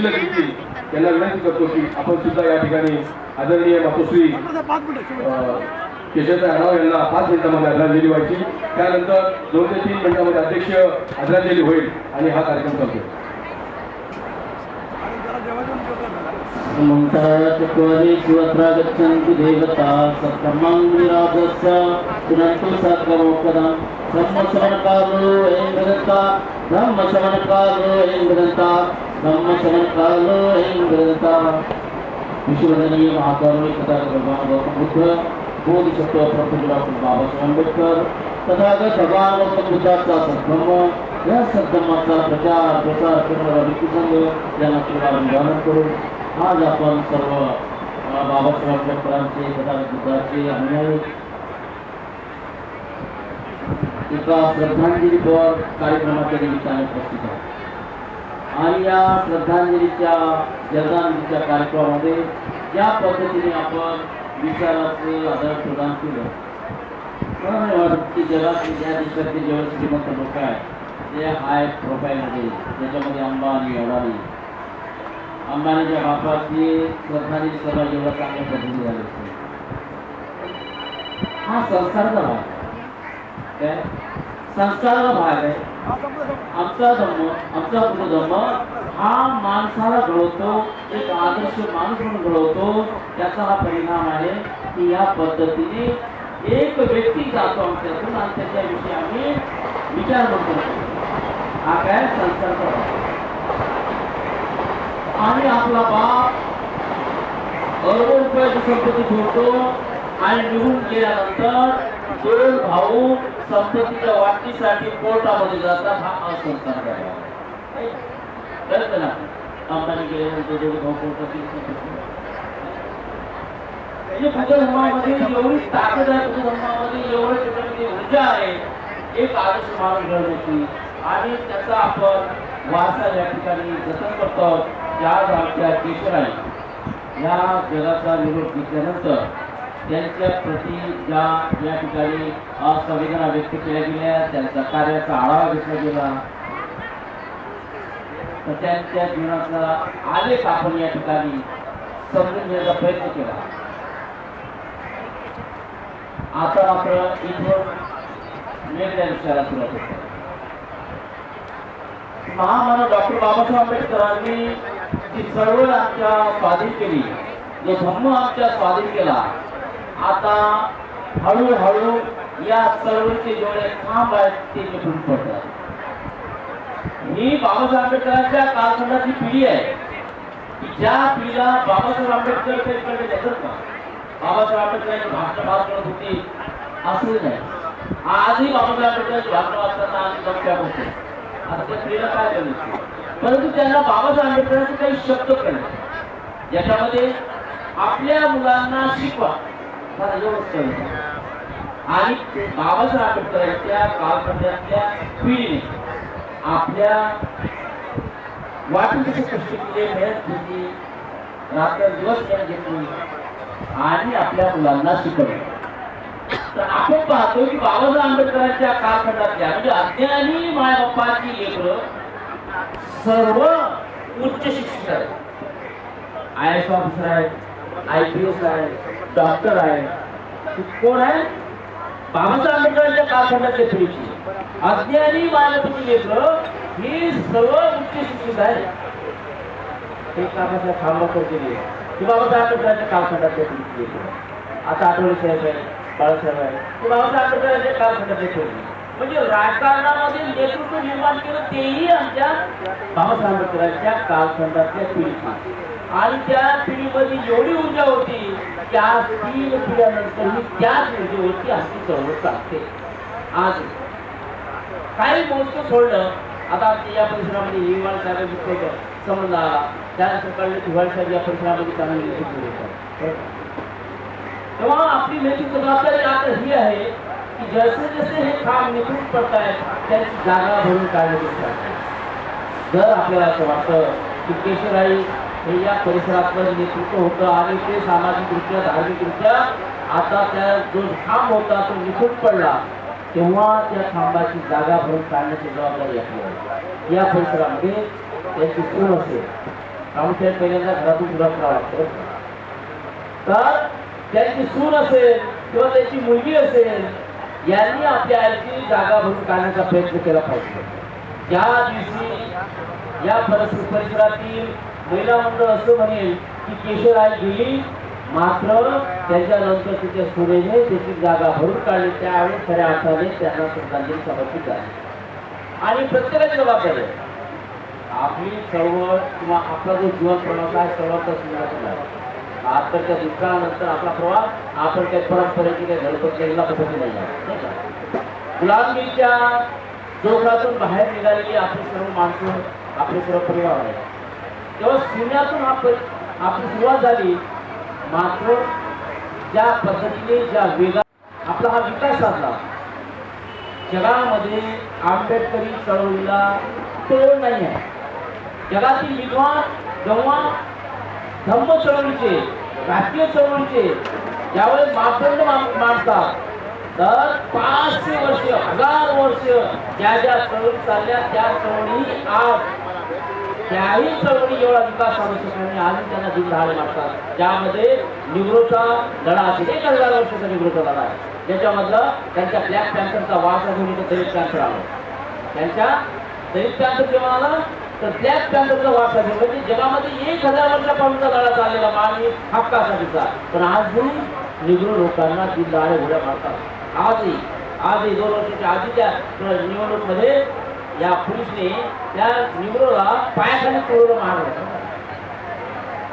सुशील कीर्ती त्याला विनंती करतो की आपण सुद्धा या ठिकाणी आदरणीय मातोश्री केशवराव राव यांना पाच मिनिटांमध्ये आदरांजली व्हायची त्यानंतर दोन ते तीन मिनिटांमध्ये अध्यक्ष आदरांजली होईल आणि हा कार्यक्रम चालतो ममताचत्वारि शिवत्रा गच्छन्ति देवता सत्कर्मं विराजस्य पुनन्तु सत्कर्मोपदं ब्रह्मश्रवणकालो एं वदन्ता ब्रह्मश्रवणकालो एं वदन्ता ब्रह्मश्रवणकालो एं वदन्ता विश्ववदनीय महाकरुणिक तथा भगवान गौतम बुद्ध बोधिसत्व प्रफुल्ल डॉक्टर बाबासाहेब आंबेडकर तथागत भगवान गौतम बुद्धाचा सद्ब्रह्म या सद्ब्रह्माचा प्रचार प्रसार करणारा व्यक्ती संघ यांना शिवारंभारण करून आज आपण सर्व बाबासाहेब आंबेडकरांचे तथागत बुद्धाचे अनुयायी एका श्रद्धांजलीपर कार्यक्रमाच्या निमित्ताने उपस्थित आहोत. आणि या श्रद्धांजलीच्या जलदानच्या कार्यक्रमामध्ये ज्या पद्धतीने आपण विचाराचे आदर प्रदान केलं मला वाटत की जगातले ज्या देशातले जेवढे श्रीमंत लोक आहेत ते हाय प्रोफाईलमध्ये त्याच्यामध्ये अंबानी अडाणी अंबानीच्या बापाची श्रद्धांजली सभा एवढा चांगल्या पद्धतीने झाली. असते हा संस्काराचा भाग आहे. काय? संस्काराचा भाग आहे. आमचा धर्म आमचा गुरु धर्म हा माणसाला घडवतो एक आदर्श माणूस म्हणून घडवतो. त्याचा हा परिणाम आहे की या पद्धतीने एक व्यक्ती जातो आमच्यातून आणि त्याच्याविषयी आम्ही विचार करतो. हा काय? संस्काराचा भाग आहे. आणि आपला बाप अरबो रुपयाची संपत्ती ठेवतो आणि निघून गेल्यानंतर दोन भाऊ संपत्तीच्या वाटणीसाठी कोर्टामध्ये जातात. हा असंस्कार आहे. ना अंबानी गेल्यानंतर दोन भाऊ कोर्टातील म्हणजे एवढी ताकद आहे त्याच्यामध्ये ऊर्जा आहे. एक आदर्श माणूस घडण्याची आणि त्याचा आपण वारसा या ठिकाणी जतन करतो आज आमच्या केशराई या जगाचा निरोप घेतल्यानंतर त्यांच्या प्रती ज्या या ठिकाणी असंवेदना व्यक्त केल्या गेल्या त्यांच्या कार्याचा आढावा घेतला गेला. तर त्यांच्या जीवनाचा आलेख आपण या ठिकाणी समजून घेण्याचा प्रयत्न केला. आता मात्र इथून वेगळ्या विचारात सुरुवात होते महामानव डॉक्टर बाबासाहेब आंबेडकरांनी ती चळवळ आमच्या स्वाधीन केली. जो धम्म आमच्या स्वाधीन केला. आता हळूहळू या चळवळीचे जेवढे खांब आहेत ते निघून पडतात. ही बाबासाहेब आंबेडकरांच्या कालखंडाची पिढी आहे. की ज्या पिढीला बाबासाहेब आंबेडकर त्यांच्याकडे देतात ना बाबासाहेब आंबेडकरांची भाषण भाग करत होती. असं नाही. आजही बाबासाहेब आंबेडकरांची भाषण वाचताना आम्ही लक्षात होतो आता त्या पिढीला काय करू परंतु त्यांना बाबासाहेब आंबेडकरांचे काही शब्द कळले ज्याच्यामध्ये आपल्या मुलांना शिकवा. आणि बाबासाहेब आंबेडकरांच्या कालखंडातल्या पिढीने आपल्या वाटून कष्ट केले मेहनत घेतली रात्र दिवस मेहनत घेतली आणि आपल्या मुलांना शिकवले. तर आपण पाहतो की बाबासाहेब आंबेडकरांच्या कालखंडातल्या म्हणजे अज्ञानी मायबापाची लेकरं सर्व उच्च शिक्षित आहेत. आय एस ऑफिसर आहेत आय पी एस आहे डॉक्टर आहे कोण आहे? बाबासाहेब आंबेडकरांच्या कालखंडातले पिढीची अज्ञानी मायबापाची लेकरं ही सर्व उच्च शिक्षित आहे ते कामाच्या खांबाकर केली की बाबासाहेब आंबेडकरांच्या कालखंडातले पिढीची आता आठवले साहेब आहे बाळासाहेब आहे ते बाबासाहेब आंबेडकरांच्या कालखंडातले पिढी म्हणजे राजकारणामध्ये नेतृत्व निर्माण केलं तेही आमच्या बाबासाहेब आंबेडकरांच्या कालखंडातल्या पिढीची आणि त्या पिढीमध्ये एवढी ऊर्जा होती की आज तीन पिढ्यानंतरही त्याच ऊर्जेवरती अशी चळवळ चालते. आज काही मोजकं सोडलं आता या परिसरामध्ये हिवाळ साहेब संबंध आला त्या सकाळी हिवाळ साहेब या परिसरामध्ये त्यांना नेतृत्व देतात. तेव्हा आपली नेतृत्व जबाबदारी आता ही आहे की जसे जसे हे काम निघून पडत आहेत त्यांची जागा भरून काढण्याची दिसतात. जर आपल्याला असं वाटतं की केशवराई हे या परिसरातलं नेतृत्व होतं आणि ते सामाजिकदृष्ट्या धार्मिकदृष्ट्या आता त्या जो खांब होता तो निघून पडला तेव्हा त्या खांबाची जागा भरून काढण्याची जबाबदारी आपली आहे. या परिसरामध्ये त्याची सून असेल. प्रामुख्याने पहिल्यांदा घरातून सुरुवात करावं लागतं. तर त्यांची सून असेल किंवा त्यांची मुलगी असेल यांनी आपल्या आईची जागा भरून काढण्याचा प्रयत्न केला पाहिजे. या दिवशी या परिसरातील महिला मंडळ असं म्हणेल की केशर आई गेली मात्र त्याच्यानंतर तिच्या सुरेने त्याची जागा भरून काढली. त्यावेळी खऱ्या अर्थाने त्यांना श्रद्धांजली समर्पित झाली. आणि प्रत्येकाची जबाबदारी आपली चळवळ किंवा आपला जो जीवन प्रवास आहे सर्वांचा सुरुवात आहे दुष्काळानंतर आपला प्रवास आपण त्या परंपरेची काही धडपड पद्धती नाही आहे. नाही का? गुलामगिरीच्या जोखडातून बाहेर निघालेली आपली सर्व माणसं आपले सर्व परिवार आहे तेव्हा शून्यातून आपली सुरुवात झाली मात्र ज्या पद्धतीने ज्या वेगा आपला हा विकास साधला जगामध्ये आंबेडकरी चळवळीला तोड नाही आहे. जगातील विद्वान गव्हा धम्म चळवळीचे राष्ट्रीय चळवळीचे ज्यावेळेस मापदंड मा- मांडतात तर पाचशे वर्ष हजार वर्ष ज्या ज्या चळवळी चालल्या त्या चळवळी आज त्याही चळवळी एवढा विकास साधू शकण्याने आजही त्यांना दिन दहाडे मागतात. ज्यामध्ये निवृत्ता लढा असेल एक हजार वर्षाचा निवृत्ता लढा आहे. ज्याच्यामधलं त्यांच्या ब्लॅक पॅन्थरचा वास घेऊन दलित पॅन्थर आलं. त्यांच्या दलित पॅन्थर जेव्हा आला तर त्याच पॅन्थरचा वास आहे म्हणजे जगामध्ये एक हजार वर्षापासूनचा लढा चाललेला मानवी हक्कासाठीचा पण आजही निगरू लोकांना ती दहाडे घोड्या मारतात. आजही आजही दोन वर्षाच्या आधीच्या निवडणूकमध्ये या पोलिसने त्या निगरूला पायाखाली चोरलं मारलं होतं.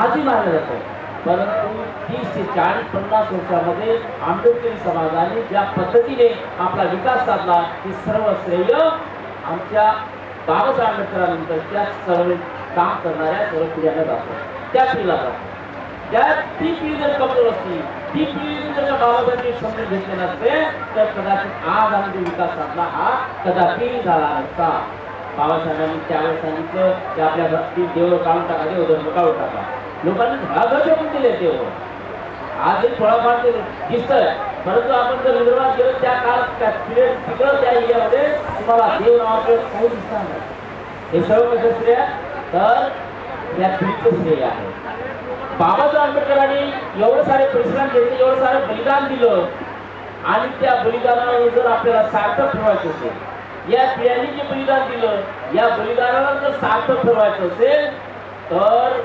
आजही मारलं जातं. परंतु तीस ते चाळीस पन्नास वर्षामध्ये आंबेडकरी समाजाने ज्या पद्धतीने आपला विकास साधला ती सर्व श्रेय आमच्या बाबासाहेब आंबेडकरानंतर त्या चळवळीत काम करणाऱ्या सर्व पिढ्यांना जातो त्या पिढीला जातो त्या ती पिढी जर कमजोर असती ती पिढी जर बाबासाहेबांनी समजून घेतले नसते तर कदाचित आज आम्ही जो विकास साधला हा कदापि झाला नसता. बाबासाहेबांनी त्यावेळेस सांगितलं की आपल्या भक्ती देव काढून टाका देव धर्म काढून टाका. लोकांनी धडाधड पण दिले देव आजही थोडाफार ते दिसतंय. परंतु आपण जर विदर्भात गेलो त्या काळात त्या पिरियड तिकडं त्या एरियामध्ये तुम्हाला देव नावाकडे काही दिसणार नाही. हे सर्व कसं श्रेय तर या पिढीचं श्रेय आहे. बाबासाहेब आंबेडकरांनी एवढं सारे परिश्रम घेतले एवढं सारे बलिदान दिलं. आणि त्या बलिदानाला जर आपल्याला सार्थक ठरवायचं असेल या स्त्रियांनी जे बलिदान दिलं या बलिदानाला जर सार्थक ठरवायचं असेल तर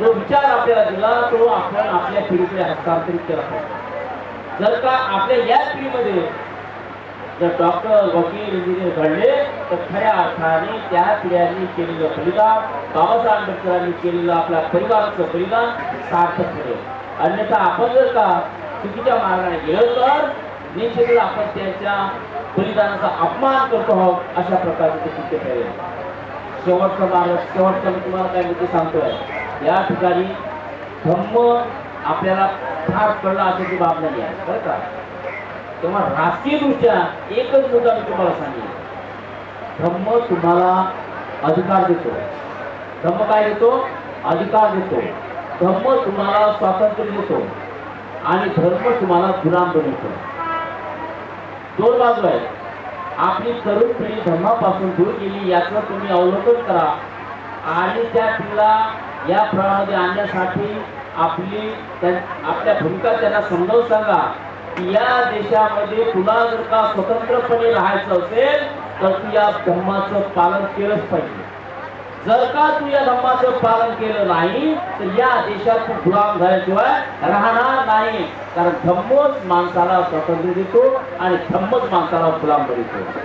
जो विचार आपल्याला दिला तो आपण आपल्या पिढीकडे हस्तांतरित केला पाहिजे. जर का आपल्या याच पिढीमध्ये जर डॉक्टर वकील इंजिनियर घडले तर खऱ्या अर्थाने त्या पिढ्यांनी केलेलं बलिदान बाबासाहेब आंबेडकरांनी केलेलं आपल्या परिवाराचं बलिदान सार्थक ठरेल. अन्यथा आपण जर का चुकीच्या मार्गाने गेलो तर निश्चितच आपण त्यांच्या बलिदानाचा अपमान करतो आहोत अशा प्रकारचे ते कृत्य ठरेल. शेवटचा मार्ग शेवटचा मी तुम्हाला काय मुद्दे सांगतोय? या ठिकाणी धम्म आपल्याला फार कळला असायची बाब नाही आहे. बरं का? तेव्हा राष्ट्रीयदृष्ट्या एकच मुद्दा मी तुम्हाला सांगेन. धम्म तुम्हाला अधिकार देतो. धम्म काय देतो? अधिकार देतो. धम्म तुम्हाला स्वातंत्र्य देतो. आणि धर्म तुम्हाला गुलाम बनवतो. दोन बाजू आहेत. आपली तरुण पिढी धर्मापासून दूर गेली याचं तुम्ही अवलोकन करा. आणि त्या पिढीला या प्रणामध्ये आणण्यासाठी आपली आपल्या भूमिका त्यांना समजावून सांगा. या देशामध्ये तुला जर का स्वतंत्रपणे राहायचं असेल तर तू या धर्माचं पालन केलंच पाहिजे. जर का तू या धर्माचं पालन केलं नाही तर या देशात तू गुलाम झाल्याशिवाय राहणार नाही. कारण धम्मच माणसाला स्वातंत्र्य देतो आणि धम्मच माणसाला गुलाम बनवतो.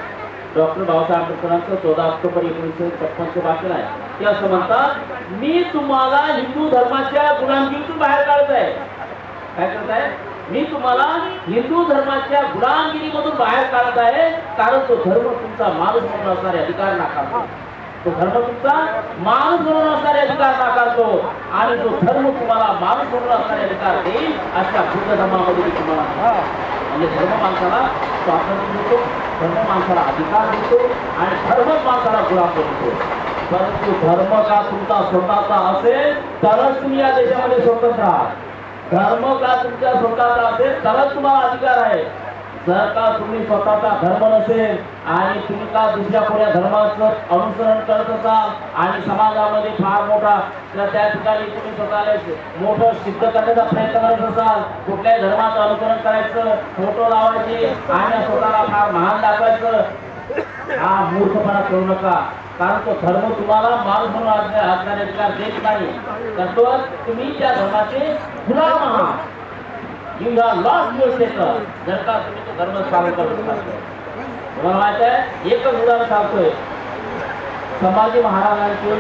डॉक्टर बाबासाहेब आंबेडकरांचं चौदा ऑक्टोबर एकोणीसशे छप्पनचं भाषण आहे. ते असं म्हणतात मी तुम्हाला हिंदू धर्माच्या गुलामगिरीतून बाहेर काढत आहे. काय करत आहे मी तुम्हाला हिंदू धर्माच्या गुलामगिरीमधून बाहेर काढत आहे कारण तो धर्म तुमचा माणूस म्हणून असणारे अधिकार नाकारतो. तो धर्म तुमचा माणूस म्हणून असणारे अधिकार नाकारतो. आणि तो धर्म तुम्हाला माणूस म्हणून असणारे अधिकार देईल अशा बुद्ध धर्मामध्ये तुम्हाला म्हणजे धर्म माणसाला स्वातंत्र्य देतो धर्म माणसाला अधिकार देतो आणि धर्म माणसाला गुलाम बनवतो. परंतु धर्म का तुमचा स्वतःचा असेल तरच तुम्ही या देशामध्ये स्वतंत्र आहात. धर्म का तुमच्या स्वतःचा असेल तरच तुम्हाला अधिकार आहे. जर का तुम्ही स्वतःचा धर्म नसेल आणि तुम्ही का दुसऱ्या कोण्या धर्माचं अनुसरण करत असाल आणि समाजामध्ये फार मोठा तर त्या ठिकाणी तुम्ही स्वतःला मोठं सिद्ध करण्याचा प्रयत्न करत असाल कुठल्याही धर्माचं अनुसरण करायचं फोटो लावायचे आणि स्वतःला फार महान दाखवायचं हा मूर्खपणा करू नका. कारण तो धर्म तुम्हाला माणूस म्हणून आज्ञा आज्ञाने अधिकार देत नाही. तर तुम्ही त्या धर्माचे गुलाम आहात. You are loss your setter जर का तुम्ही तो धर्म पालन करत असाल तुम्हाला माहीत आहे एकच उदाहरण सांगतोय. संभाजी महाराजांचे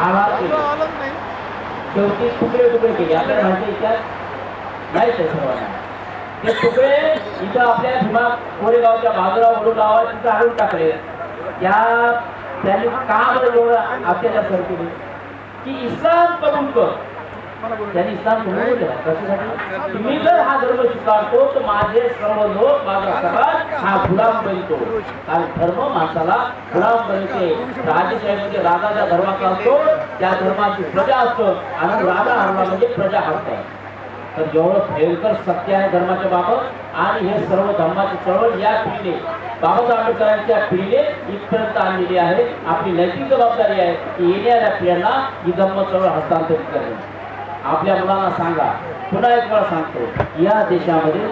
आहार केले. शेवटी तुकडे तुकडे केले. आपल्याला माहिती आहे इतिहास माहीत आहे सर्वांना. ते तुकडे इथं आपल्या भीमा कोरेगावच्या बाजूला वडू गावात तिथं आणून टाकले. त्या त्यांनी का बरं एवढं अत्याचार केले. की इस्लाम कबूल कर. त्यांनी इस्लाम कबूल केला. कशासाठी? तुम्ही जर हा धर्म स्वीकारतो तर माझे सर्व लोक माझा समाज हा गुलाम बनतो. कारण धर्म माणसाला गुलाम बनते. राजेशाहीमध्ये राजाच्या धर्माचा असतो त्या धर्माची प्रजा असतो. आणि राजा हरला म्हणजे प्रजा हरतात. तर जेवढं भयंकर सत्य आहे धर्माच्या बाबत आणि हे सर्व धर्माची चळवळ या पिढीने बाबासाहेब आंबेडकरांच्या पिढीने इथपर्यंत आणलेली आहे. आपली नैतिक जबाबदारी आहे की येणाऱ्या पिढ्यांना ही धर्म चळवळ हस्तांतरित करणे आपल्या मुलांना सांगा पुन्हा एक वेळा सांगतो या देशामध्ये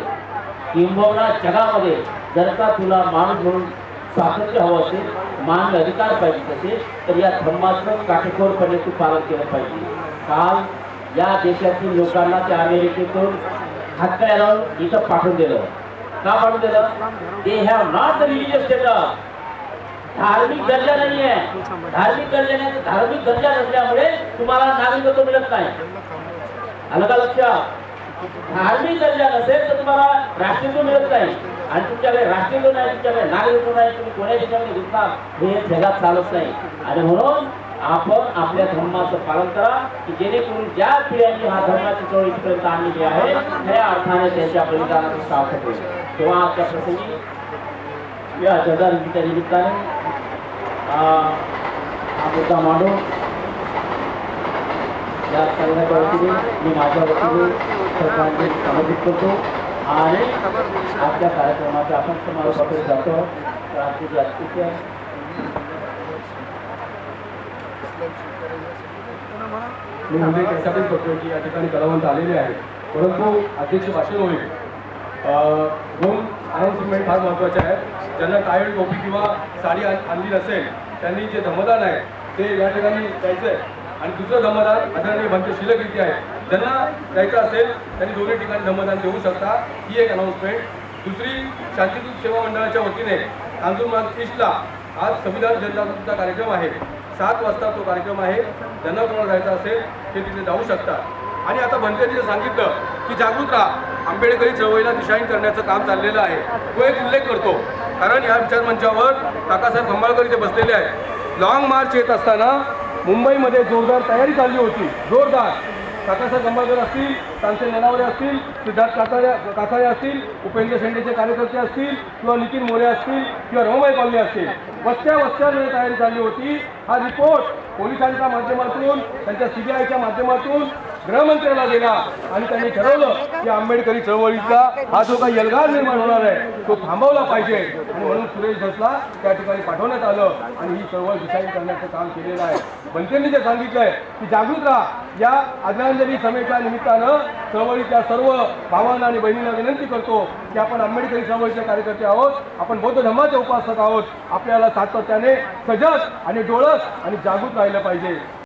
किंबहुना जगामध्ये जर का तुला माणूस म्हणून स्वातंत्र्य हवं असेल मानवी अधिकार पाहिजे असेल तर या धर्माचं काटेकोरपणे तू पालन केलं पाहिजे. काल या देशातील लोकांना त्या अमेरिकेतून हातकड्या लावून इथं पाठवून दिलं. का पाठवून दिलं? ते ह्या नॉट रिलिजियस स्टेटस धार्मिक दर्जा नाही आहे. धार्मिक दर्जा नाही धार्मिक दर्जा नसल्यामुळे तुम्हाला नागरिकत्व मिळत नाही. आलं का लक्षात? धार्मिक दर्जा नसेल तर तुम्हाला राष्ट्रीयत्व मिळत नाही. आणि तुमच्याकडे राष्ट्रीयत्व नाही तुमच्याकडे नागरिकत्व नाही तुम्ही कोण्या देशामध्ये घुसणार? हे जगात चालत नाही. आणि म्हणून आपण आपल्या धर्माचं पालन करा की जेणेकरून ज्या पिढ्यांनी हा धर्माची चळवळ इथपर्यंत आणलेली आहे खऱ्या अर्थाने त्यांच्या बलिदानाचं सार्थक होईल. तेव्हा आजच्या प्रसंगी या जगाच्या निमित्ताने हा मुद्दा मांडू या संघाच्या वतीने मी माझ्या वतीने सरकारने समर्पित करतो. आणि आजच्या कार्यक्रमाचा आपण समारोपाकडे जातो. तर आपली जी अतिथी मी म्हणजे त्यासाठीच करतोय की या ठिकाणी कलावंत आलेले आहेत. परंतु अध्यक्ष भाषण होईल. दोन अनाउन्समेंट फार महत्त्वाचे आहेत. ज्यांना टायल टोपी किंवा साडी आणली नसेल त्यांनी जे धमदान आहे ते या ठिकाणी द्यायचं आहे आणि दुसरं धमदान आदरणीय भंत शिल्लक इथे आहे. ज्यांना द्यायचं असेल त्यांनी दोन्ही ठिकाणी धमदान देऊ शकता. ही एक अनाउन्समेंट दुसरी शांतीदूत सेवा मंडळाच्या वतीने कांजूरमार्ग ईस्टला आज संविधान जनजागृतीचा कार्यक्रम आहे. सात वाजता तो कार्यक्रम आहे. ज्यांना कोणाला जायचं असेल ते तिथे जाऊ शकतात. आणि आता भंतेजीने सांगितलं की जागृत राहा. आंबेडकरी चळवळीला दिशाहीन करण्याचं काम चाललेलं आहे. तो एक उल्लेख करतो. कारण या विचारमंचावर काकासाहेब खंबाळकर इथे बसलेले आहेत. लॉंग मार्च येत असताना मुंबईमध्ये जोरदार तयारी चालली होती. जोरदार. काकासाहेब खंबाळकर असतील तानसेन ननावरे असतील सिद्धार्थ कासारे कासारे असतील उपेंद्र शेंडेचे कार्यकर्ते असतील किंवा नितीन मोरे असतील किंवा रमाबाई कॉलनी असतील. वस्त्या वस्त्यामध्ये तयारी झाली होती. हा रिपोर्ट पोलिसांच्या माध्यमातून त्यांच्या सीबीआयच्या माध्यमातून गृहमंत्र्याला दिला. आणि त्यांनी ठरवलं की आंबेडकरी चळवळीचा हा जो काही यलगार निर्माण होणार आहे तो थांबवला पाहिजे. आणि म्हणून सुरेश धसला त्या ठिकाणी पाठवण्यात आलं. आणि ही चळवळ दिशाहीन करण्याचं काम केलेलं आहे. बनतेंनी जे सांगितलंय की जागृत राहा. या आदरांजली समेच्या निमित्तानं चळवळीच्या सर्व भावांना आणि बहिणींना विनंती करतो की आपण आंबेडकरी चळवळीचे कार्यकर्ते आहोत. आपण बौद्ध धर्माचे उपासक आहोत. आपल्याला सातत्याने सजग आणि डोळस आणि जागृत राहिलं पाहिजे.